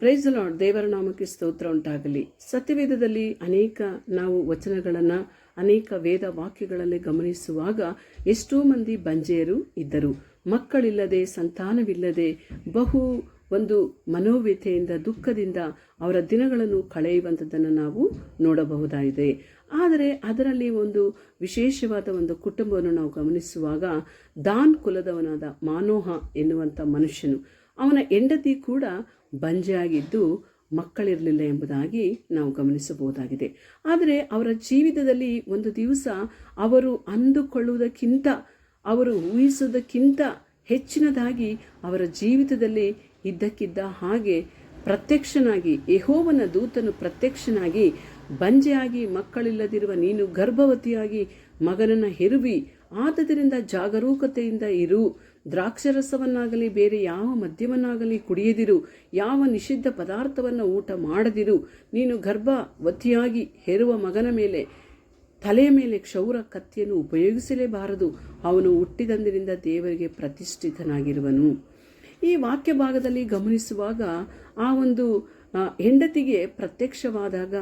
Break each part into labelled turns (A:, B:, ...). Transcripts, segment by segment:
A: Price lord ದೇವರ ನಾಮಕ್ಕೆ ಸ್ತೋತ್ರ ಉಂಟಾಗಲಿ. ಸತ್ಯವೇದದಲ್ಲಿ ಅನೇಕ ನಾವು ವಚನಗಳನ್ನು, ಅನೇಕ ವೇದ ವಾಕ್ಯಗಳಲ್ಲಿ ಗಮನಿಸುವಾಗ ಎಷ್ಟೋ ಮಂದಿ ಬಂಜೆಯರು ಇದ್ದರು. ಮಕ್ಕಳಿಲ್ಲದೆ, ಸಂತಾನವಿಲ್ಲದೆ, ಬಹು ಒಂದು ಮನೋವ್ಯಥೆಯಿಂದ, ದುಃಖದಿಂದ ಅವರ ದಿನಗಳನ್ನು ಕಳೆಯುವಂಥದ್ದನ್ನು ನಾವು ನೋಡಬಹುದಾಗಿದೆ. ಆದರೆ ಅದರಲ್ಲಿ ಒಂದು ವಿಶೇಷವಾದ ಒಂದು ಕುಟುಂಬವನ್ನು ನಾವು ಗಮನಿಸುವಾಗ ದಾನ್ ಕುಲದವನಾದ ಮಾನೋಹ ಎನ್ನುವಂಥ ಮನುಷ್ಯನು, ಅವನ ಹೆಂಡತಿ ಕೂಡ ಬಂಜೆಯಾಗಿದ್ದು ಮಕ್ಕಳಿರಲಿಲ್ಲ ಎಂಬುದಾಗಿ ನಾವು ಗಮನಿಸಬಹುದಾಗಿದೆ. ಆದರೆ ಅವರ ಜೀವಿತದಲ್ಲಿ ಒಂದು ದಿವಸ ಅವರು ಅಂದುಕೊಳ್ಳುವುದಕ್ಕಿಂತ, ಅವರು ಊಹಿಸುವುದಕ್ಕಿಂತ ಹೆಚ್ಚಿನದಾಗಿ ಅವರ ಜೀವಿತದಲ್ಲಿ ಇದ್ದಕ್ಕಿದ್ದ ಹಾಗೆ ಪ್ರತ್ಯಕ್ಷನಾಗಿ, ಯಹೋವನ ದೂತನು ಪ್ರತ್ಯಕ್ಷನಾಗಿ ಬಂಜೆಯಾಗಿ ಮಕ್ಕಳಿಲ್ಲದಿರುವ ನೀನು ಗರ್ಭವತಿಯಾಗಿ ಮಗನನ್ನು ಹೆರುವಿ, ಆದ್ದರಿಂದ ಜಾಗರೂಕತೆಯಿಂದ ಇರು. ದ್ರಾಕ್ಷರಸವನ್ನಾಗಲಿ, ಬೇರೆ ಯಾವ ಮದ್ಯವನ್ನಾಗಲಿ ಕುಡಿಯದಿರು. ಯಾವ ನಿಷಿದ್ಧ ಪದಾರ್ಥವನ್ನು ಊಟ ಮಾಡದಿರು. ನೀನು ಗರ್ಭವತಿಯಾಗಿ ಹೆರುವ ಮಗನ ಮೇಲೆ, ತಲೆಯ ಮೇಲೆ ಕ್ಷೌರ ಕತ್ತಿಯನ್ನು ಉಪಯೋಗಿಸಲೇಬಾರದು. ಅವನು ಹುಟ್ಟಿದಂದಿನಿಂದ ದೇವರಿಗೆ ಪ್ರತಿಷ್ಠಿತನಾಗಿರುವನು. ಈ ವಾಕ್ಯ ಭಾಗದಲ್ಲಿ ಗಮನಿಸುವಾಗ ಆ ಒಂದು ಹೆಂಡತಿಗೆ ಪ್ರತ್ಯಕ್ಷವಾದಾಗ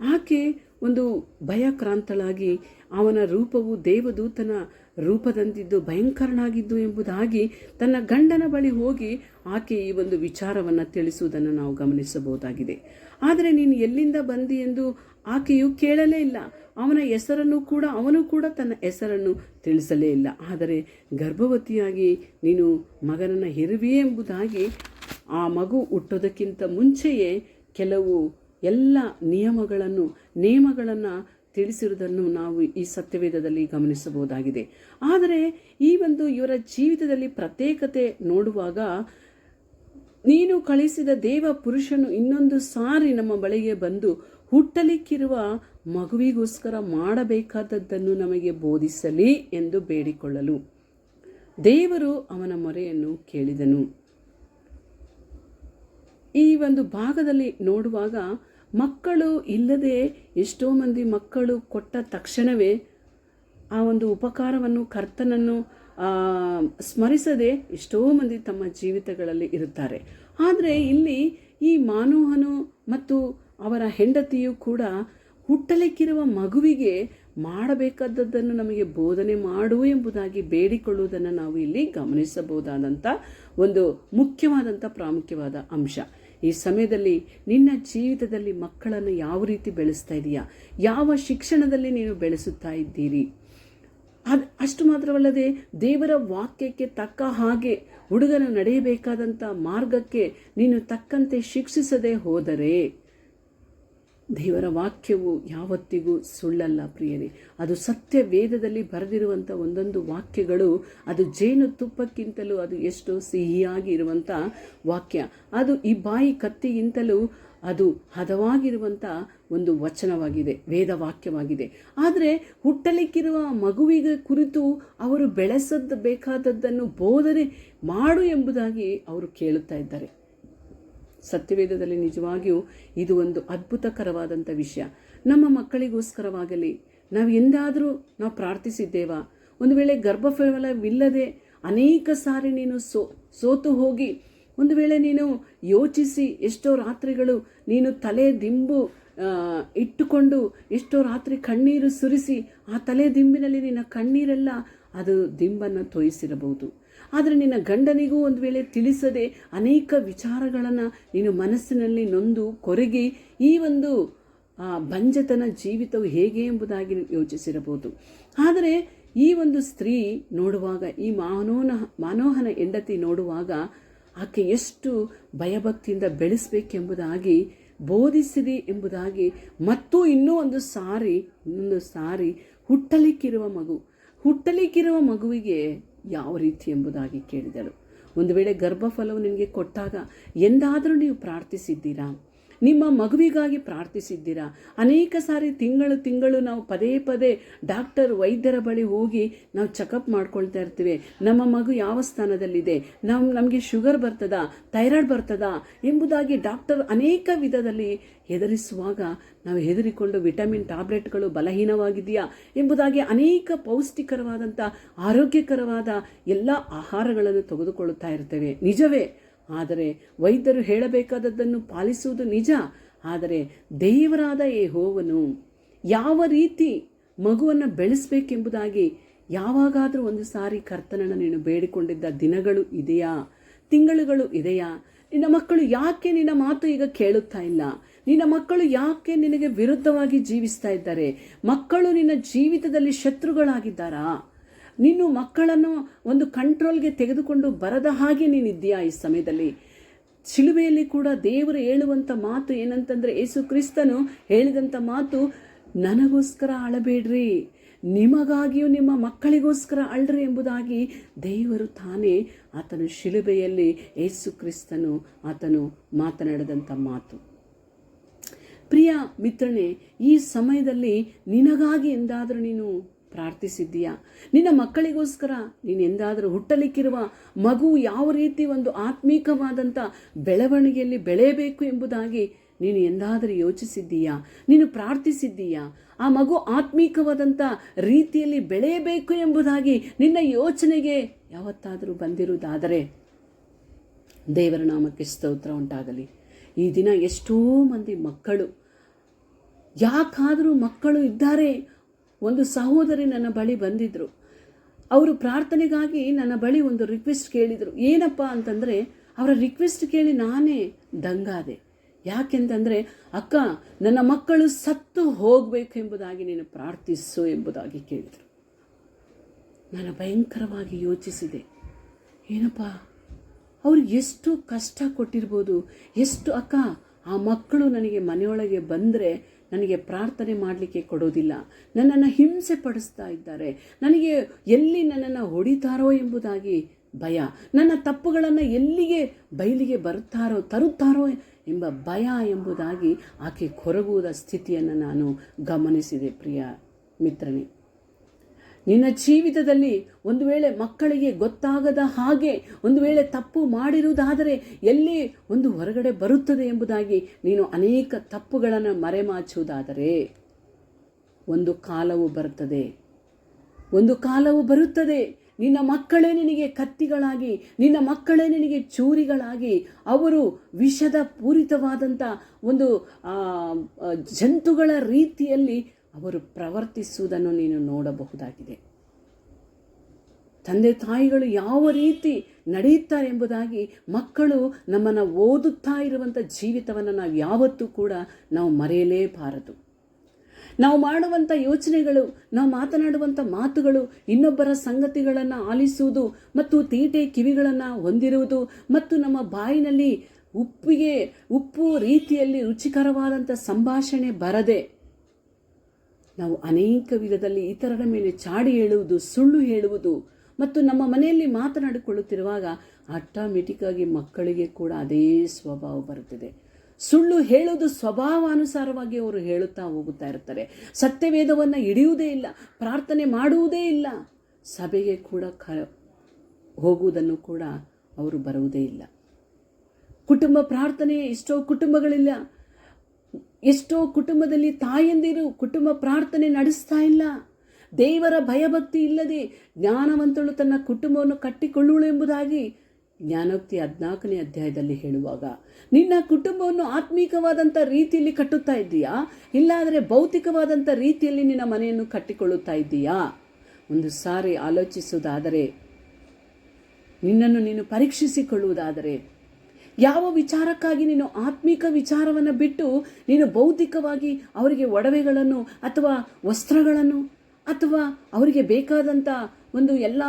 A: ಆಕೆ ಒಂದು ಭಯಕ್ರಾಂತಳಾಗಿ ಅವನ ರೂಪವು ದೇವದೂತನ ರೂಪದಂತಿದ್ದು ಭಯಂಕರನಾಗಿದ್ದು ಎಂಬುದಾಗಿ ತನ್ನ ಗಂಡನ ಬಳಿ ಹೋಗಿ ಆಕೆ ಈ ಒಂದು ವಿಚಾರವನ್ನು ತಿಳಿಸುವುದನ್ನು ನಾವು ಗಮನಿಸಬಹುದಾಗಿದೆ. ಆದರೆ ನೀನು ಎಲ್ಲಿಂದ ಬಂದಿ ಎಂದು ಆಕೆಯು ಕೇಳಲೇ ಇಲ್ಲ. ಅವನ ಹೆಸರನ್ನು ಕೂಡ, ಅವನು ಕೂಡ ತನ್ನ ಹೆಸರನ್ನು ತಿಳಿಸಲೇ ಇಲ್ಲ. ಆದರೆ ಗರ್ಭವತಿಯಾಗಿ ನೀನು ಮಗನನ್ನು ಹೆರುವಿ ಎಂಬುದಾಗಿ ಆ ಮಗು ಹುಟ್ಟೋದಕ್ಕಿಂತ ಮುಂಚೆಯೇ ಕೆಲವು ಎಲ್ಲ ನಿಯಮಗಳನ್ನು ನೇಮಗಳನ್ನು ತಿಳಿಸಿರುವುದನ್ನು ನಾವು ಈ ಸತ್ಯವೇದದಲ್ಲಿ ಗಮನಿಸಬಹುದಾಗಿದೆ. ಆದರೆ ಈ ಒಂದು ಇವರ ಜೀವಿತದಲ್ಲಿ ಪ್ರತ್ಯೇಕತೆ ನೋಡುವಾಗ ನೀನು ಕಳಿಸಿದ ದೇವ ಪುರುಷನು ಇನ್ನೊಂದು ಸಾರಿ ನಮ್ಮ ಬಳಿಗೆ ಬಂದು ಹುಟ್ಟಲಿಕ್ಕಿರುವ ಮಗುವಿಗೋಸ್ಕರ ಮಾಡಬೇಕಾದದ್ದನ್ನು ನಮಗೆ ಬೋಧಿಸಲಿ ಎಂದು ಬೇಡಿಕೊಳ್ಳಲು. ದೇವರು ಅವನ ಮೊರೆಯನ್ನು ಕೇಳಿದನು. ಈ ಒಂದು ಭಾಗದಲ್ಲಿ ನೋಡುವಾಗ ಮಕ್ಕಳು ಇಲ್ಲದೆ ಎಷ್ಟೋ ಮಂದಿ ಮಕ್ಕಳು ಕೊಟ್ಟ ತಕ್ಷಣವೇ ಆ ಒಂದು ಉಪಕಾರವನ್ನು ಕರ್ತನನ್ನು ಸ್ಮರಿಸದೆ ಎಷ್ಟೋ ಮಂದಿ ತಮ್ಮ ಜೀವಿತಗಳಲ್ಲಿ ಇರುತ್ತಾರೆ. ಆದರೆ ಇಲ್ಲಿ ಈ ಮಾನೋಹನು ಮತ್ತು ಅವರ ಹೆಂಡತಿಯು ಕೂಡ ಹುಟ್ಟಲಿಕ್ಕಿರುವ ಮಗುವಿಗೆ ಮಾಡಬೇಕಾದದ್ದನ್ನು ನಮಗೆ ಬೋಧನೆ ಮಾಡು ಎಂಬುದಾಗಿ ಬೇಡಿಕೊಳ್ಳುವುದನ್ನು ನಾವು ಇಲ್ಲಿ ಗಮನಿಸಬಹುದಾದಂಥ ಒಂದು ಮುಖ್ಯವಾದಂಥ ಪ್ರಾಮುಖ್ಯವಾದ ಅಂಶ. ಈ ಸಮಯದಲ್ಲಿ ನಿನ್ನ ಜೀವಿತದಲ್ಲಿ ಮಕ್ಕಳನ್ನು ಯಾವ ರೀತಿ ಬೆಳೆಸ್ತಾ ಇದೆಯಾ? ಯಾವ ಶಿಕ್ಷಣದಲ್ಲಿ ನೀನು ಬೆಳೆಸುತ್ತಾ ಇದ್ದೀರಿ? ಅದು ಅಷ್ಟು ಮಾತ್ರವಲ್ಲದೆ ದೇವರ ವಾಕ್ಯಕ್ಕೆ ತಕ್ಕ ಹಾಗೆ ಹುಡುಗನ ನಡೆಯಬೇಕಾದಂಥ ಮಾರ್ಗಕ್ಕೆ ನೀನು ತಕ್ಕಂತೆ ಶಿಕ್ಷಿಸದೆ ಹೋದರೆ ದೇವರ ವಾಕ್ಯವು ಯಾವತ್ತಿಗೂ ಸುಳ್ಳಲ್ಲ ಪ್ರಿಯರೇ. ಅದು ಸತ್ಯ ವೇದದಲ್ಲಿ ಬರೆದಿರುವಂಥ ಒಂದೊಂದು ವಾಕ್ಯಗಳು, ಅದು ಜೇನು ತುಪ್ಪಕ್ಕಿಂತಲೂ ಅದು ಎಷ್ಟು ಸಿಹಿಯಾಗಿ ಇರುವಂಥ ವಾಕ್ಯ. ಅದು ಈ ಬಾಯಿ ಕತ್ತಿಗಿಂತಲೂ ಅದು ಹದವಾಗಿರುವಂಥ ಒಂದು ವಚನವಾಗಿದೆ, ವೇದ ವಾಕ್ಯವಾಗಿದೆ. ಆದರೆ ಹುಟ್ಟಲಿಕ್ಕಿರುವ ಮಗುವಿಗೆ ಕುರಿತು ಅವರು ಬೆಳೆಸದ್ದು ಬೇಕಾದದ್ದನ್ನು ಬೋಧನೆ ಮಾಡು ಎಂಬುದಾಗಿ ಅವರು ಕೇಳುತ್ತಾ ಇದ್ದಾರೆ. ಸತ್ಯವೇದದಲ್ಲಿ ನಿಜವಾಗಿಯೂ ಇದು ಒಂದು ಅದ್ಭುತಕರವಾದಂಥ ವಿಷಯ. ನಮ್ಮ ಮಕ್ಕಳಿಗೋಸ್ಕರವಾಗಲಿ, ನಾವು ಎಂದಾದರೂ ನಾವು ಪ್ರಾರ್ಥಿಸಿದ್ದೇವಾ? ಒಂದು ವೇಳೆ ಗರ್ಭಫಲವಿಲ್ಲದೆ ಅನೇಕ ಸಾರಿ ನೀನು ಸೋ, ಸೋತು ಹೋಗಿ, ಒಂದು ವೇಳೆ ನೀನು ಯೋಚಿಸಿ ಎಷ್ಟೋ ರಾತ್ರಿಗಳು ನೀನು ತಲೆ ದಿಂಬು ಇಟ್ಟುಕೊಂಡು ಎಷ್ಟೋ ರಾತ್ರಿ ಕಣ್ಣೀರು ಸುರಿಸಿ ಆ ತಲೆ ದಿಂಬಿನಲ್ಲಿ ನಿನ್ನ ಕಣ್ಣೀರೆಲ್ಲ, ಅದು ದಿಂಬನ್ನು ತೋಯಿಸಿರಬಹುದು. ಆದರೆ ನಿನ್ನ ಗಂಡನಿಗೂ ಒಂದು ವೇಳೆ ತಿಳಿಸದೆ ಅನೇಕ ವಿಚಾರಗಳನ್ನು ನೀನು ಮನಸ್ಸಿನಲ್ಲಿ ನೊಂದು ಕೊರಗಿ ಈ ಒಂದು ಬಂಜತನ ಜೀವಿತವು ಹೇಗೆ ಎಂಬುದಾಗಿ ಯೋಚಿಸಿರಬಹುದು. ಆದರೆ ಈ ಒಂದು ಸ್ತ್ರೀ ನೋಡುವಾಗ, ಈ ಮಾನೋನ, ಮಾನೋಹನ ಹೆಂಡತಿ ನೋಡುವಾಗ ಆಕೆ ಎಷ್ಟು ಭಯಭಕ್ತಿಯಿಂದ ಬೆಳೆಸಬೇಕೆಂಬುದಾಗಿ ಬೋಧಿಸಿರಿ ಎಂಬುದಾಗಿ, ಮತ್ತು ಇನ್ನೂ ಒಂದು ಸಾರಿ, ಇನ್ನೊಂದು ಸಾರಿ ಹುಟ್ಟಲಿಕ್ಕಿರುವ ಮಗು. ಹುಟ್ಟಲಿಕ್ಕಿರುವ ಮಗುವಿಗೆ ಯಾವ ರೀತಿ ಎಂಬುದಾಗಿ ಕೇಳಿದಳು. ಒಂದು ವೇಳೆ ಗರ್ಭಫಲವು ನಿನಗೆ ಕೊಟ್ಟಾಗ ಎಂದಾದರೂ ನೀವು ಪ್ರಾರ್ಥಿಸಿದ್ದೀರಾ? ನಿಮ್ಮ ಮಗುವಿಗಾಗಿ ಪ್ರಾರ್ಥಿಸಿದ್ದೀರಾ? ಅನೇಕ ಸಾರಿ ತಿಂಗಳು ತಿಂಗಳು ನಾವು ಪದೇ ಪದೇ ಡಾಕ್ಟರ್ ವೈದ್ಯರ ಬಳಿ ಹೋಗಿ ನಾವು ಚೆಕಪ್ ಮಾಡ್ಕೊಳ್ತಾ ಇರ್ತೀವಿ. ನಮ್ಮ ಮಗು ಯಾವ ಸ್ಥಾನದಲ್ಲಿದೆ? ನಮ್ಮ ನಮಗೆ ಶುಗರ್ ಬರ್ತದಾ? ಥೈರಾಯ್ಡ್ ಬರ್ತದಾ? ಎಂಬುದಾಗಿ ಡಾಕ್ಟರ್ ಅನೇಕ ವಿಧದಲ್ಲಿ ಹೆದರಿಸುವಾಗ ನಾವು ಹೆದರಿಕೊಂಡು ವಿಟಮಿನ್ ಟ್ಯಾಬ್ಲೆಟ್ಗಳು ಬಲಹೀನವಾಗಿದೆಯಾ ಎಂಬುದಾಗಿ ಅನೇಕ ಪೌಷ್ಟಿಕರವಾದಂಥ, ಆರೋಗ್ಯಕರವಾದ ಎಲ್ಲ ಆಹಾರಗಳನ್ನು ತೆಗೆದುಕೊಳ್ಳುತ್ತಾ ಇರ್ತೇವೆ. ನಿಜವೇ ಆದರೆ ವೈದ್ಯರು ಹೇಳಬೇಕಾದದ್ದನ್ನು ಪಾಲಿಸುವುದು ನಿಜ. ಆದರೆ ದೇವರಾದ ಯೆಹೋವನು ಯಾವ ರೀತಿ ಮಗುವನ್ನು ಬೆಳೆಸಬೇಕೆಂಬುದಾಗಿ ಯಾವಾಗಾದರೂ ಒಂದು ಸಾರಿ ಕರ್ತನನ್ನು ನೀನು ಬೇಡಿಕೊಂಡಿದ್ದ ದಿನಗಳು ಇದೆಯಾ? ತಿಂಗಳುಗಳು ಇದೆಯಾ? ನಿನ್ನ ಮಕ್ಕಳು ಯಾಕೆ ನಿನ್ನ ಮಾತು ಈಗ ಕೇಳುತ್ತಾ ಇಲ್ಲ? ನಿನ್ನ ಮಕ್ಕಳು ಯಾಕೆ ನಿನಗೆ ವಿರುದ್ಧವಾಗಿ ಜೀವಿಸ್ತಾ ಇದ್ದಾರೆ? ಮಕ್ಕಳು ನಿನ್ನ ಜೀವಿತದಲ್ಲಿ ಶತ್ರುಗಳಾಗಿದ್ದಾರಾ? ನೀನು ಮಕ್ಕಳನ್ನು ಒಂದು ಕಂಟ್ರೋಲ್ಗೆ ತೆಗೆದುಕೊಂಡು ಬರದ ಹಾಗೆ ನೀನಿದ್ದೀಯಾ ಈ ಸಮಯದಲ್ಲಿ? ಶಿಲುಬೆಯಲ್ಲಿ ಕೂಡ ದೇವರು ಹೇಳುವಂಥ ಮಾತು ಏನಂತಂದರೆ ಯೇಸು ಕ್ರಿಸ್ತನು ಹೇಳಿದಂಥ ಮಾತು, ನನಗೋಸ್ಕರ ಅಳಬೇಡ್ರಿ, ನಿಮಗಾಗಿಯೂ ನಿಮ್ಮ ಮಕ್ಕಳಿಗೋಸ್ಕರ ಅಳ್ರಿ ಎಂಬುದಾಗಿ ದೇವರು ತಾನೇ ಆತನು ಶಿಲುಬೆಯಲ್ಲಿ ಯೇಸು ಕ್ರಿಸ್ತನು ಆತನು ಮಾತನಾಡಿದಂಥ ಮಾತು. ಪ್ರಿಯ ಮಿತ್ರನೇ, ಈ ಸಮಯದಲ್ಲಿ ನಿನಗಾಗಿ ಎಂದಾದರೂ ನೀನು ಪ್ರಾರ್ಥಿಸಿದ್ದೀಯಾ? ನಿನ್ನ ಮಕ್ಕಳಿಗೋಸ್ಕರ ನೀನು ಎಂದಾದರೂ ಹುಟ್ಟಲಿಕ್ಕಿರುವ ಮಗು ಯಾವ ರೀತಿ ಒಂದು ಆತ್ಮೀಕವಾದಂಥ ಬೆಳವಣಿಗೆಯಲ್ಲಿ ಬೆಳೆಯಬೇಕು ಎಂಬುದಾಗಿ ನೀನು ಎಂದಾದರೂ ಯೋಚಿಸಿದ್ದೀಯಾ? ನೀನು ಪ್ರಾರ್ಥಿಸಿದ್ದೀಯಾ? ಆ ಮಗು ಆತ್ಮೀಕವಾದಂಥ ರೀತಿಯಲ್ಲಿ ಬೆಳೆಯಬೇಕು ಎಂಬುದಾಗಿ ನಿನ್ನ ಯೋಚನೆಗೆ ಯಾವತ್ತಾದರೂ ಬಂದಿರುವುದಾದರೆ ದೇವರ ನಾಮಕ್ಕೆ ಸ್ತೋತ್ರ ಉಂಟಾಗಲಿ. ಈ ದಿನ ಎಷ್ಟೋ ಮಂದಿ ಮಕ್ಕಳು, ಯಾಕಾದರೂ ಮಕ್ಕಳು ಇದ್ದಾರೆ ಒಂದು ಸಹೋದರಿ ನನ್ನ ಬಳಿ ಬಂದಿದ್ದರು ಅವರು ಪ್ರಾರ್ಥನೆಗಾಗಿ ನನ್ನ ಬಳಿ ಒಂದು ರಿಕ್ವೆಸ್ಟ್ ಕೇಳಿದರು. ಏನಪ್ಪ ಅಂತಂದರೆ, ಅವರ ರಿಕ್ವೆಸ್ಟ್ ಕೇಳಿ ನಾನೇ ದಂಗಾದೆ. ಯಾಕೆಂತಂದರೆ, ಅಕ್ಕ, ನನ್ನ ಮಕ್ಕಳು ಸತ್ತು ಹೋಗಬೇಕೆಂಬುದಾಗಿ ನೀನು ಪ್ರಾರ್ಥಿಸು ಎಂಬುದಾಗಿ ಕೇಳಿದರು. ನಾನು ಭಯಂಕರವಾಗಿ ಯೋಚಿಸಿದೆ. ಏನಪ್ಪ, ಅವರು ಎಷ್ಟು ಕಷ್ಟ ಕೊಟ್ಟಿರ್ಬೋದು. ಎಷ್ಟು, ಅಕ್ಕ, ಆ ಮಕ್ಕಳು ನನಗೆ ಮನೆಯೊಳಗೆ ಬಂದರೆ ನನಗೆ ಪ್ರಾರ್ಥನೆ ಮಾಡಲಿಕ್ಕೆ ಕೊಡೋದಿಲ್ಲ. ನನ್ನನ್ನು ಹಿಂಸೆ ಪಡಿಸ್ತಾ ಇದ್ದಾರೆ. ನನಗೆ ಎಲ್ಲಿ ನನ್ನನ್ನು ಹೊಡಿತಾರೋ ಎಂಬುದಾಗಿ ಭಯ. ನನ್ನ ತಪ್ಪುಗಳನ್ನು ಎಲ್ಲಿಗೆ ಬಯಲಿಗೆ ಬರುತ್ತಾರೋ, ತರುತ್ತಾರೋ ಎಂಬ ಭಯ ಎಂಬುದಾಗಿ ಆಕೆ ಕೊರಗುವುದ ಸ್ಥಿತಿಯನ್ನು ನಾನು ಗಮನಿಸಿದೆ ಪ್ರಿಯ ಮಿತ್ರನೇ. ನಿನ್ನ ಜೀವಿತದಲ್ಲಿ ಒಂದು ವೇಳೆ ಮಕ್ಕಳಿಗೆ ಗೊತ್ತಾಗದ ಹಾಗೆ, ಒಂದು ವೇಳೆ ತಪ್ಪು ಮಾಡಿರುವುದಾದರೆ ಎಲ್ಲಿ ಒಂದು ಹೊರಗಡೆ ಬರುತ್ತದೆ ಎಂಬುದಾಗಿ ನೀನು ಅನೇಕ ತಪ್ಪುಗಳನ್ನು ಮರೆಮಾಚುವುದಾದರೆ ಒಂದು ಕಾಲವು ಬರುತ್ತದೆ. ಒಂದು ಕಾಲವು ಬರುತ್ತದೆ. ನಿನ್ನ ಮಕ್ಕಳೇ ನಿನಗೆ ಕತ್ತಿಗಳಾಗಿ, ನಿನ್ನ ಮಕ್ಕಳೇ ನಿನಗೆ ಚೂರಿಗಳಾಗಿ, ಅವರು ವಿಷದ ಪೂರಿತವಾದಂಥ ಒಂದು ಜಂತುಗಳ ರೀತಿಯಲ್ಲಿ ಅವರು ಪ್ರವರ್ತಿಸುವುದನ್ನು ನೀನು ನೋಡಬಹುದಾಗಿದೆ. ತಂದೆ ತಾಯಿಗಳು ಯಾವ ರೀತಿ ನಡೆಯುತ್ತಾರೆ ಎಂಬುದಾಗಿ ಮಕ್ಕಳು ನಮ್ಮನ್ನು ಓದುತ್ತಾ ಇರುವಂಥ ಜೀವಿತವನ್ನು ನಾವು ಯಾವತ್ತೂ ಕೂಡ ನಾವು ಮರೆಯಲೇಬಾರದು. ನಾವು ಮಾಡುವಂಥ ಯೋಚನೆಗಳು, ನಾವು ಮಾತನಾಡುವಂಥ ಮಾತುಗಳು, ಇನ್ನೊಬ್ಬರ ಸಂಗತಿಗಳನ್ನು ಆಲಿಸುವುದು ಮತ್ತು ತೀಟೆ ಕಿವಿಗಳನ್ನು ಹೊಂದಿರುವುದು ಮತ್ತು ನಮ್ಮ ಬಾಯಿನಲ್ಲಿ ಉಪ್ಪಿಗೆ, ಉಪ್ಪು ರೀತಿಯಲ್ಲಿ ರುಚಿಕರವಾದಂಥ ಸಂಭಾಷಣೆ ಬರದೆ ನಾವು ಅನೇಕ ವಿಧದಲ್ಲಿ ಇತರರ ಮೇಲೆ ಚಾಡಿ ಹೇಳುವುದು, ಸುಳ್ಳು ಹೇಳುವುದು ಮತ್ತು ನಮ್ಮ ಮನೆಯಲ್ಲಿ ಮಾತನಾಡಿಕೊಳ್ಳುತ್ತಿರುವಾಗ ಆಟೋಮೆಟಿಕ್ಕಾಗಿ ಮಕ್ಕಳಿಗೆ ಕೂಡ ಅದೇ ಸ್ವಭಾವ ಬರುತ್ತದೆ. ಸುಳ್ಳು ಹೇಳುವುದು ಸ್ವಭಾವಾನುಸಾರವಾಗಿ ಅವರು ಹೇಳುತ್ತಾ ಹೋಗುತ್ತಾ ಇರ್ತಾರೆ ಸತ್ಯವೇದವನ್ನು ಹಿಡಿಯುವುದೇ ಇಲ್ಲ, ಪ್ರಾರ್ಥನೆ ಮಾಡುವುದೇ ಇಲ್ಲ, ಸಭೆಗೆ ಕೂಡ ಕ ಹೋಗುವುದನ್ನು ಕೂಡ ಅವರು ಬರುವುದೇ ಇಲ್ಲ. ಕುಟುಂಬ ಪ್ರಾರ್ಥನೆ ಎಷ್ಟೋ ಕುಟುಂಬಗಳಿಲ್ಲ. ಎಷ್ಟೋ ಕುಟುಂಬದಲ್ಲಿ ತಾಯಂದಿರು ಕುಟುಂಬ ಪ್ರಾರ್ಥನೆ ನಡೆಸ್ತಾ ಇಲ್ಲ. ದೇವರ ಭಯಭಕ್ತಿ ಇಲ್ಲದೆ ಜ್ಞಾನವಂತಳು ತನ್ನ ಕುಟುಂಬವನ್ನು ಕಟ್ಟಿಕೊಳ್ಳುವಳು ಎಂಬುದಾಗಿ ಜ್ಞಾನೋಕ್ತಿ ಹದಿನಾಲ್ಕನೇ ಅಧ್ಯಾಯದಲ್ಲಿ ಹೇಳುವಾಗ, ನಿನ್ನ ಕುಟುಂಬವನ್ನು ಆತ್ಮೀಕವಾದಂಥ ರೀತಿಯಲ್ಲಿ ಕಟ್ಟುತ್ತಾ ಇದ್ದೀಯಾ? ಇಲ್ಲಾದರೆ ಭೌತಿಕವಾದಂಥ ರೀತಿಯಲ್ಲಿ ನಿನ್ನ ಮನೆಯನ್ನು ಕಟ್ಟಿಕೊಳ್ಳುತ್ತಾ ಇದ್ದೀಯಾ? ಒಂದು ಸಾರಿ ಆಲೋಚಿಸುವುದಾದರೆ, ನಿನ್ನನ್ನು ನೀನು ಪರೀಕ್ಷಿಸಿಕೊಳ್ಳುವುದಾದರೆ ಯಾವ ವಿಚಾರಕ್ಕಾಗಿ ನೀನು ಆತ್ಮಿಕ ವಿಚಾರವನ್ನು ಬಿಟ್ಟು ನೀನು ಬೌದ್ಧಿಕವಾಗಿ ಅವರಿಗೆ ಒಡವೆಗಳನ್ನು ಅಥವಾ ವಸ್ತ್ರಗಳನ್ನು ಅಥವಾ ಅವರಿಗೆ ಬೇಕಾದಂಥ ಒಂದು ಎಲ್ಲ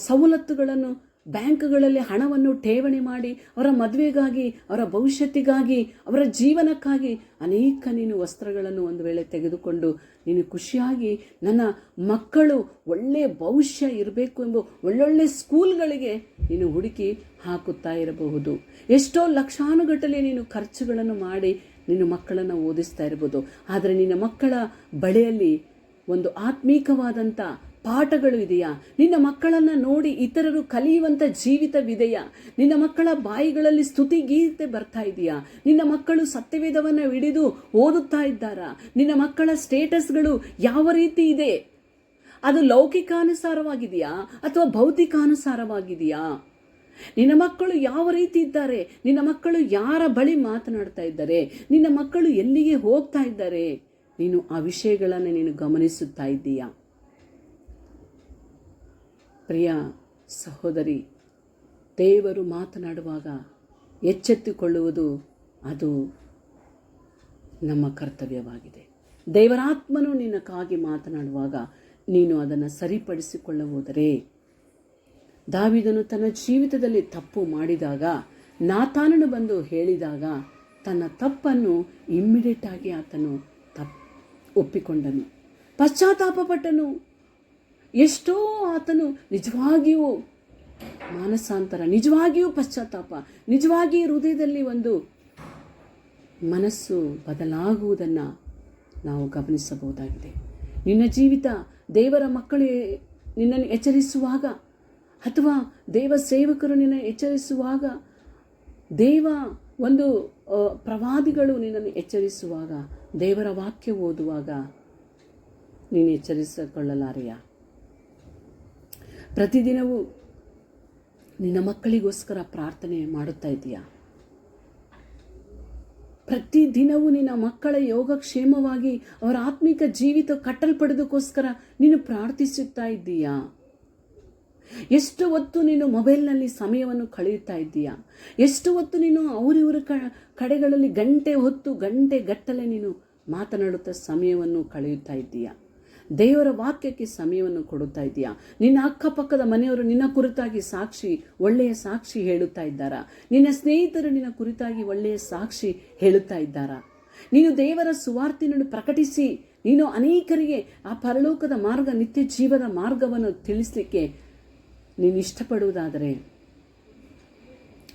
A: ಸವಲತ್ತುಗಳನ್ನು ಬ್ಯಾಂಕ್ಗಳಲ್ಲಿ ಹಣವನ್ನು ಠೇವಣಿ ಮಾಡಿ ಅವರ ಮದುವೆಗಾಗಿ, ಅವರ ಭವಿಷ್ಯತ್ತಿಗಾಗಿ, ಅವರ ಜೀವನಕ್ಕಾಗಿ ಅನೇಕ ನೀನು ವಸ್ತ್ರಗಳನ್ನು ಒಂದು ವೇಳೆ ತೆಗೆದುಕೊಂಡು ನೀನು ಖುಷಿಯಾಗಿ ನನ್ನ ಮಕ್ಕಳು ಒಳ್ಳೆಯ ಭವಿಷ್ಯ ಇರಬೇಕು ಎಂಬ ಒಳ್ಳೊಳ್ಳೆ ಸ್ಕೂಲ್ಗಳಿಗೆ ನೀನು ಹುಡುಕಿ ಹಾಕುತ್ತಾ ಇರಬಹುದು. ಎಷ್ಟೋ ಲಕ್ಷಾನುಗಟ್ಟಲೆ ನೀನು ಖರ್ಚುಗಳನ್ನು ಮಾಡಿ ನಿನ್ನ ಮಕ್ಕಳನ್ನು ಓದಿಸ್ತಾ ಇರ್ಬೋದು ಆದರೆ ನಿನ್ನ ಮಕ್ಕಳ ಬಳಿಯಲ್ಲಿ ಒಂದು ಆತ್ಮೀಕವಾದಂಥ ಪಾಠಗಳು ಇದೆಯಾ? ನಿನ್ನ ಮಕ್ಕಳನ್ನು ನೋಡಿ ಇತರರು ಕಲಿಯುವಂಥ ಜೀವಿತವಿದೆಯಾ? ನಿನ್ನ ಮಕ್ಕಳ ಬಾಯಿಗಳಲ್ಲಿ ಸ್ತುತಿ ಗೀತೆ ಬರ್ತಾ ಇದೆಯಾ? ನಿನ್ನ ಮಕ್ಕಳು ಸತ್ಯವೇದವನ್ನು ಹಿಡಿದು ಓದುತ್ತಾ ಇದ್ದಾರಾ? ನಿನ್ನ ಮಕ್ಕಳ ಸ್ಟೇಟಸ್ಗಳು ಯಾವ ರೀತಿ ಇದೆ? ಅದು ಲೌಕಿಕಾನುಸಾರವಾಗಿದೆಯಾ ಅಥವಾ ಭೌತಿಕಾನುಸಾರವಾಗಿದೆಯಾ? ನಿನ್ನ ಮಕ್ಕಳು ಯಾವ ರೀತಿ ಇದ್ದಾರೆ? ನಿನ್ನ ಮಕ್ಕಳು ಯಾರ ಬಳಿ ಮಾತನಾಡ್ತಾ ಇದ್ದಾರೆ? ನಿನ್ನ ಮಕ್ಕಳು ಎಲ್ಲಿಗೆ ಹೋಗ್ತಾ ಇದ್ದಾರೆ? ನೀನು ಆ ವಿಷಯಗಳನ್ನು ನೀನು ಗಮನಿಸುತ್ತಾ ಇದ್ದೀಯಾ? ಪ್ರಿಯ ಸಹೋದರಿ, ದೇವರು ಮಾತನಾಡುವಾಗ ಎಚ್ಚೆತ್ತುಕೊಳ್ಳುವುದು ಅದು ನಮ್ಮ ಕರ್ತವ್ಯವಾಗಿದೆ. ದೇವರಾತ್ಮನು ನಿನ್ನಕ್ಕಾಗಿ ಮಾತನಾಡುವಾಗ ನೀನು ಅದನ್ನು ಸರಿಪಡಿಸಿಕೊಳ್ಳಬಹುದರೆ ದಾವಿದನು ತನ್ನ ಜೀವಿತದಲ್ಲಿ ತಪ್ಪು ಮಾಡಿದಾಗ, ನಾತಾನನು ಬಂದು ಹೇಳಿದಾಗ ತನ್ನ ತಪ್ಪನ್ನು ಇಮ್ಮಿಡಿಯೇಟ್ ಆಗಿ ಆತನು ತಪ್ಪು ಒಪ್ಪಿಕೊಂಡನು. ಪಶ್ಚಾತ್ತಾಪಪಟ್ಟನು. ಎಷ್ಟೋ ಆತನು ನಿಜವಾಗಿಯೂ ಮಾನಸಾಂತರ, ನಿಜವಾಗಿಯೂ ಪಶ್ಚಾತ್ತಾಪ ನಿಜವಾಗಿ ಹೃದಯದಲ್ಲಿ ಒಂದು ಮನಸ್ಸು ಬದಲಾಗುವುದನ್ನು ನಾವು ಗಮನಿಸಬಹುದಾಗಿದೆ. ನಿನ್ನ ಜೀವಿತ ದೇವರ ಮಕ್ಕಳು ನಿನ್ನನ್ನು ಎಚ್ಚರಿಸುವಾಗ ಅಥವಾ ದೇವ ಸೇವಕರು ನಿನ್ನ ಎಚ್ಚರಿಸುವಾಗ, ದೇವ ಒಂದು ಪ್ರವಾದಿಗಳು ನಿನ್ನನ್ನು ಎಚ್ಚರಿಸುವಾಗ, ದೇವರ ವಾಕ್ಯ ಓದುವಾಗ ನೀನು ಎಚ್ಚರಿಸಿಕೊಳ್ಳಲಾರೆಯ? ಪ್ರತಿದಿನವೂ ನಿನ್ನ ಮಕ್ಕಳಿಗೋಸ್ಕರ ಪ್ರಾರ್ಥನೆ ಮಾಡುತ್ತಾ ಇದೆಯಾ? ಪ್ರತಿದಿನವೂ ನಿನ್ನ ಮಕ್ಕಳ ಯೋಗಕ್ಷೇಮವಾಗಿ ಅವರ ಆತ್ಮಿಕ ಜೀವಿತ ಕಟ್ಟಲ್ಪಡೋದಕ್ಕೋಸ್ಕರ ನೀನು ಪ್ರಾರ್ಥಿಸುತ್ತಾ ಇದ್ದೀಯಾ ಎಷ್ಟು ಹೊತ್ತು ನೀನು ಮೊಬೈಲ್ನಲ್ಲಿ ಸಮಯವನ್ನು ಕಳೆಯುತ್ತಾ ಇದ್ದೀಯಾ ಎಷ್ಟು ಹೊತ್ತು ನೀನು ಅವರಿವರ ಕಡೆಗಳಲ್ಲಿ ಗಂಟೆ ಹೊತ್ತು ಗಂಟೆ ಗಟ್ಟಲೆ ನೀನು ಮಾತನಾಡುತ್ತಾ ಸಮಯವನ್ನು ಕಳೆಯುತ್ತಾ ಇದ್ದೀಯಾ ದೇವರ ವಾಕ್ಯಕ್ಕೆ ಸಮಯವನ್ನು ಕೊಡುತ್ತಾ ಇದೆಯಾ? ನಿನ್ನ ಅಕ್ಕಪಕ್ಕದ ಮನೆಯವರು ನಿನ್ನ ಕುರಿತಾಗಿ ಸಾಕ್ಷಿ, ಒಳ್ಳೆಯ ಸಾಕ್ಷಿ ಹೇಳುತ್ತಾ ಇದ್ದಾರಾ? ನಿನ್ನ ಸ್ನೇಹಿತರು ನಿನ್ನ ಕುರಿತಾಗಿ ಒಳ್ಳೆಯ ಸಾಕ್ಷಿ ಹೇಳುತ್ತಾ ಇದ್ದಾರಾ? ನೀನು ದೇವರ ಸುವಾರ್ತೆಯನ್ನು ಪ್ರಕಟಿಸಿ, ನೀನು ಅನೇಕರಿಗೆ ಆ ಪರಲೋಕದ ಮಾರ್ಗ, ನಿತ್ಯ ಜೀವದ ಮಾರ್ಗವನ್ನು ತಿಳಿಸಲಿಕ್ಕೆ ನೀನು ಇಷ್ಟಪಡುವುದಾದರೆ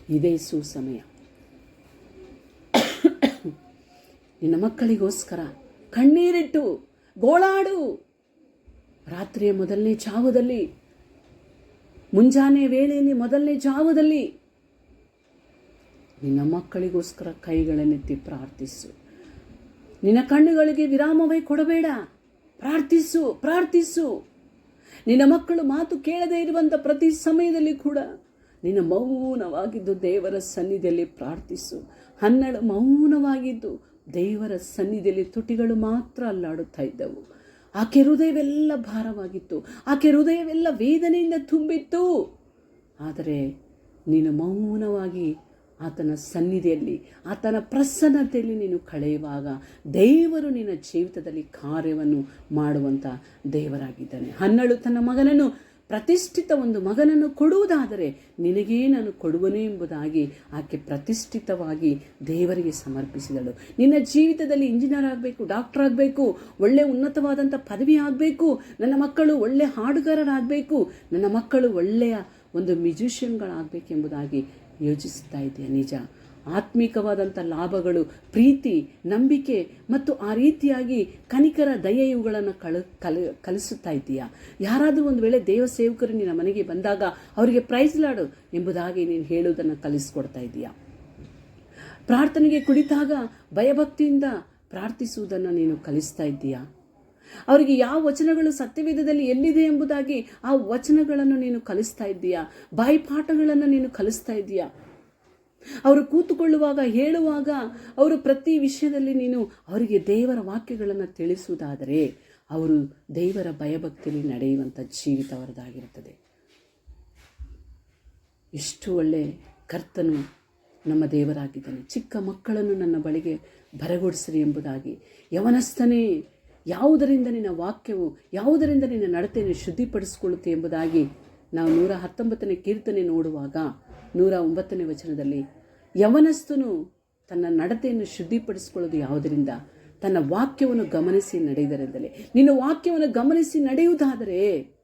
A: ಇದೇ ಸುಸಮಯ. ನಿನ್ನ ಮಕ್ಕಳಿಗೋಸ್ಕರ ಕಣ್ಣೀರಿಟ್ಟು ಗೋಳಾಡು. ರಾತ್ರಿಯ ಮೊದಲನೇ ಜಾವದಲ್ಲಿ, ಮುಂಜಾನೆ ವೇಳೆಯಲ್ಲಿ ಮೊದಲನೇ ಜಾವದಲ್ಲಿ ನಿನ್ನ ಮಕ್ಕಳಿಗೋಸ್ಕರ ಕೈಗಳನ್ನೆತ್ತಿ ಪ್ರಾರ್ಥಿಸು. ನಿನ್ನ ಕಣ್ಣುಗಳಿಗೆ ವಿರಾಮವೇ ಕೊಡಬೇಡ. ಪ್ರಾರ್ಥಿಸು ಪ್ರಾರ್ಥಿಸು. ನಿನ್ನ ಮಕ್ಕಳು ಮಾತು ಕೇಳದೇ ಇರುವಂಥ ಪ್ರತಿ ಸಮಯದಲ್ಲಿ ಕೂಡ ನಿನ್ನ ಮೌನವಾಗಿದ್ದು ದೇವರ ಸನ್ನಿಧಿಯಲ್ಲಿ ಪ್ರಾರ್ಥಿಸು. ಹನ್ನೆರಡು ಮೌನವಾಗಿದ್ದು ದೇವರ ಸನ್ನಿಧಿಯಲ್ಲಿ ತುಟಿಗಳು ಮಾತ್ರ ಅಲ್ಲಾಡುತ್ತಾ ಇದ್ದವು. ಆಕೆ ಹೃದಯವೆಲ್ಲ ಭಾರವಾಗಿತ್ತು. ಆಕೆ ಹೃದಯವೆಲ್ಲ ವೇದನೆಯಿಂದ ತುಂಬಿತ್ತು. ಆದರೆ ನೀನು ಮೌನವಾಗಿ ಆತನ ಸನ್ನಿಧಿಯಲ್ಲಿ, ಆತನ ಪ್ರಸನ್ನತೆಯಲ್ಲಿ ನೀನು ಕಳೆಯುವಾಗ ದೇವರು ನಿನ್ನ ಜೀವಿತದಲ್ಲಿ ಕಾರ್ಯವನ್ನು ಮಾಡುವಂಥ ದೇವರಾಗಿದ್ದಾನೆ. ಹನ್ನಳು ತನ್ನ ಮಗನನ್ನು ಪ್ರತಿಷ್ಠಿತ ಒಂದು ಮಗನನ್ನು ಕೊಡುವುದಾದರೆ ನಿನಗೇ ನಾನು ಕೊಡುವನು ಎಂಬುದಾಗಿ ಆಕೆ ಪ್ರತಿಷ್ಠಿತವಾಗಿ ದೇವರಿಗೆ ಸಮರ್ಪಿಸಿದಳು. ನಿನ್ನ ಜೀವಿತದಲ್ಲಿ ಇಂಜಿನಿಯರ್ ಆಗಬೇಕು, ಡಾಕ್ಟರ್ ಆಗಬೇಕು, ಒಳ್ಳೆ ಉನ್ನತವಾದಂಥ ಪದವಿ ಆಗಬೇಕು, ನನ್ನ ಮಕ್ಕಳು ಒಳ್ಳೆ ಹಾಡುಗಾರರಾಗಬೇಕು, ನನ್ನ ಮಕ್ಕಳು ಒಳ್ಳೆಯ ಒಂದು ಮ್ಯೂಸಿಷಿಯನ್ಗಳಾಗಬೇಕೆಂಬುದಾಗಿ ಯೋಚಿಸ್ತಾ ಇದೆಯಾ ನಿಜ? ಆತ್ಮಿಕವಾದಂಥ ಲಾಭಗಳು, ಪ್ರೀತಿ, ನಂಬಿಕೆ ಮತ್ತು ಆ ರೀತಿಯಾಗಿ ಕನಿಕರ ದಯೆ ಇವುಗಳನ್ನು ಕಳ, ಕಲ, ಕಲಿಸುತ್ತಾ ಇದ್ದೀಯಾ? ಯಾರಾದರೂ ಒಂದು ವೇಳೆ ದೇವ ಸೇವಕರು ನಿನ್ನ ಮನೆಗೆ ಬಂದಾಗ ಅವರಿಗೆ ಪ್ರೈಸ್ ಲಾಡು ಎಂಬುದಾಗಿ ನೀನು ಹೇಳುವುದನ್ನು ಕಲಿಸ್ಕೊಡ್ತಾ ಇದ್ದೀಯಾ? ಪ್ರಾರ್ಥನೆಗೆ ಕುಳಿತಾಗ ಭಯಭಕ್ತಿಯಿಂದ ಪ್ರಾರ್ಥಿಸುವುದನ್ನು ನೀನು ಕಲಿಸ್ತಾ ಇದ್ದೀಯಾ? ಅವರಿಗೆ ಯಾವ ವಚನಗಳು ಸತ್ಯವೇದದಲ್ಲಿ ಎಲ್ಲಿದೆ ಎಂಬುದಾಗಿ ಆ ವಚನಗಳನ್ನು ನೀನು ಕಲಿಸ್ತಾ ಇದ್ದೀಯಾ? ಬಾಯಿಪಾಠಗಳನ್ನು ನೀನು ಕಲಿಸ್ತಾ ಇದ್ದೀಯಾ? ಅವರು ಕೂತುಕೊಳ್ಳುವಾಗ, ಹೇಳುವಾಗ ಅವರು ಪ್ರತಿ ವಿಷಯದಲ್ಲಿ ನೀನು ಅವರಿಗೆ ದೇವರ ವಾಕ್ಯಗಳನ್ನು ತಿಳಿಸುವುದಾದರೆ ಅವರು ದೇವರ ಭಯಭಕ್ತಿಯಲ್ಲಿ ನಡೆಯುವಂಥ ಜೀವಿತ ಅವರದಾಗಿರುತ್ತದೆ ಎಷ್ಟು ಒಳ್ಳೆ ಕರ್ತನು ನಮ್ಮ ದೇವರಾಗಿದ್ದಾನೆ. ಚಿಕ್ಕ ಮಕ್ಕಳನ್ನು ನನ್ನ ಬಳಿಗೆ ಬರಗೊಡಿಸಿರಿ ಎಂಬುದಾಗಿ. ಯವನಸ್ಥನೇ, ಯಾವುದರಿಂದ ನಿನ್ನ ವಾಕ್ಯವು, ಯಾವುದರಿಂದ ನಿನ್ನ ನಡತೆಯನ್ನು ಶುದ್ಧಿಪಡಿಸಿಕೊಳ್ಳುತ್ತೆ ಎಂಬುದಾಗಿ ನಾವು ನೂರ ಹತ್ತೊಂಬತ್ತನೇ ಕೀರ್ತನೆ ನೋಡುವಾಗ ನೂರ ಒಂಬತ್ತನೇ ವಚನದಲ್ಲಿ, ಯವನಸ್ಥನು ತನ್ನ ನಡತೆಯನ್ನು ಶುದ್ಧಿಪಡಿಸಿಕೊಳ್ಳೋದು ಯಾವುದರಿಂದ? ತನ್ನ ವಾಕ್ಯವನ್ನು ಗಮನಿಸಿ ನಡೆಯುವುದರಿಂದಲೇ ನಿನ್ನ ವಾಕ್ಯವನ್ನು ಗಮನಿಸಿ ನಡೆಯುವುದಾದರೆ,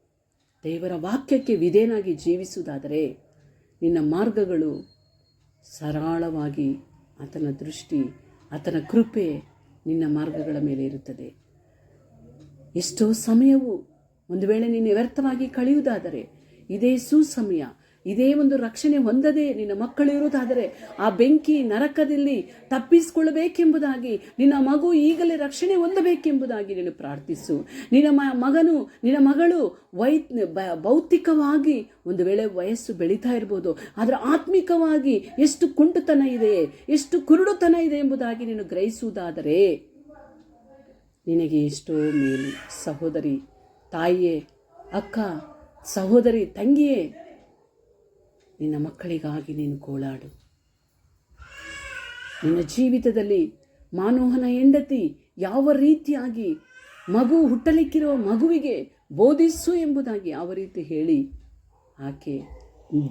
A: ದೇವರ ವಾಕ್ಯಕ್ಕೆ ವಿಧೇನಾಗಿ ಜೀವಿಸುವುದಾದರೆ, ನಿನ್ನ ಮಾರ್ಗಗಳು ಸರಳವಾಗಿ ಆತನ ದೃಷ್ಟಿ, ಆತನ ಕೃಪೆ ನಿನ್ನ ಮಾರ್ಗಗಳ ಮೇಲೆ ಇರುತ್ತದೆ. ಎಷ್ಟೋ ಸಮಯವು ಒಂದು ವೇಳೆ ನೀನು ವ್ಯರ್ಥವಾಗಿ ಕಳೆಯುವುದಾದರೆ, ಇದೇ ಸುಸಮಯ ಇದೇ ಒಂದು ರಕ್ಷಣೆ ಹೊಂದದೆ ನಿನ್ನ ಮಕ್ಕಳು ಇರುವುದಾದರೆ ಆ ಬೆಂಕಿ ನರಕದಲ್ಲಿ ತಪ್ಪಿಸಿಕೊಳ್ಳಬೇಕೆಂಬುದಾಗಿ, ನಿನ್ನ ಮಗು ಈಗಲೇ ರಕ್ಷಣೆ ಹೊಂದಬೇಕೆಂಬುದಾಗಿ ನೀನು ಪ್ರಾರ್ಥಿಸು. ನಿನ್ನ ಮ, ಮಗನು, ನಿನ್ನ ಮಗಳು ವೈ ಭೌತಿಕವಾಗಿ ಒಂದು ವೇಳೆ ವಯಸ್ಸು ಬೆಳೀತಾ ಇರ್ಬೋದು, ಆದರೆ ಆತ್ಮಿಕವಾಗಿ ಎಷ್ಟು ಕುಂಟುತನ ಇದೆ, ಎಷ್ಟು ಕುರುಡುತನ ಇದೆ ಎಂಬುದಾಗಿ ನೀನು ಗ್ರಹಿಸುವುದಾದರೆ, ನಿನಗೆ ಎಷ್ಟೋ ಮೇಲು ಸಹೋದರಿ, ತಾಯಿಯೇ, ಅಕ್ಕ, ಸಹೋದರಿ, ತಂಗಿಯೇ ನಿನ್ನ ಮಕ್ಕಳಿಗಾಗಿ ನೀನು ಗೋಳಾಡು. ನಿನ್ನ ಜೀವಿತದಲ್ಲಿ ಮಾನೋಹನ ಹೆಂಡತಿ ಯಾವ ರೀತಿಯಾಗಿ ಮಗು ಹುಟ್ಟಲಿಕ್ಕಿರೋ ಮಗುವಿಗೆ ಬೋಧಿಸು ಎಂಬುದಾಗಿ ಯಾವ ರೀತಿ ಹೇಳಿ ಆಕೆ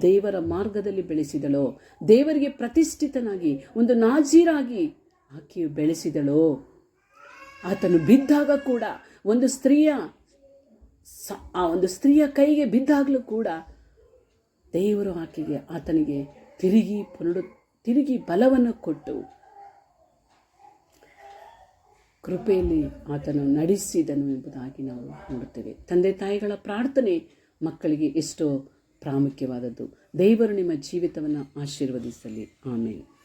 A: ದೇವರ ಮಾರ್ಗದಲ್ಲಿ ಬೆಳೆಸಿದಳೋ, ದೇವರಿಗೆ ಪ್ರತಿಷ್ಠಿತನಾಗಿ, ಒಂದು ನಾಜೀರಾಗಿ ಆಕೆಯು ಬೆಳೆಸಿದಳೋ, ಆತನು ಬಿದ್ದಾಗ ಕೂಡ ಒಂದು ಸ್ತ್ರೀಯ ಆ ಒಂದು ಸ್ತ್ರೀಯ ಕೈಗೆ ಬಿದ್ದಾಗಲೂ ಕೂಡ ದೇವರು ಆಕೆಗೆ, ಆತನಿಗೆ ತಿರುಗಿ ಪುನಡು ತಿರುಗಿ ಬಲವನ್ನು ಕೊಟ್ಟು ಕೃಪೆಯಲ್ಲಿ ಆತನು ನಡೆಸಿದನು ಎಂಬುದಾಗಿ ನಾವು ನೋಡುತ್ತೇವೆ. ತಂದೆ ತಾಯಿಗಳ ಪ್ರಾರ್ಥನೆ ಮಕ್ಕಳಿಗೆ ಎಷ್ಟೋ ಪ್ರಾಮುಖ್ಯವಾದದ್ದು. ದೇವರು ನಿಮ್ಮ ಜೀವಿತವನ್ನು ಆಶೀರ್ವದಿಸಲಿ. ಆಮೇಲೆ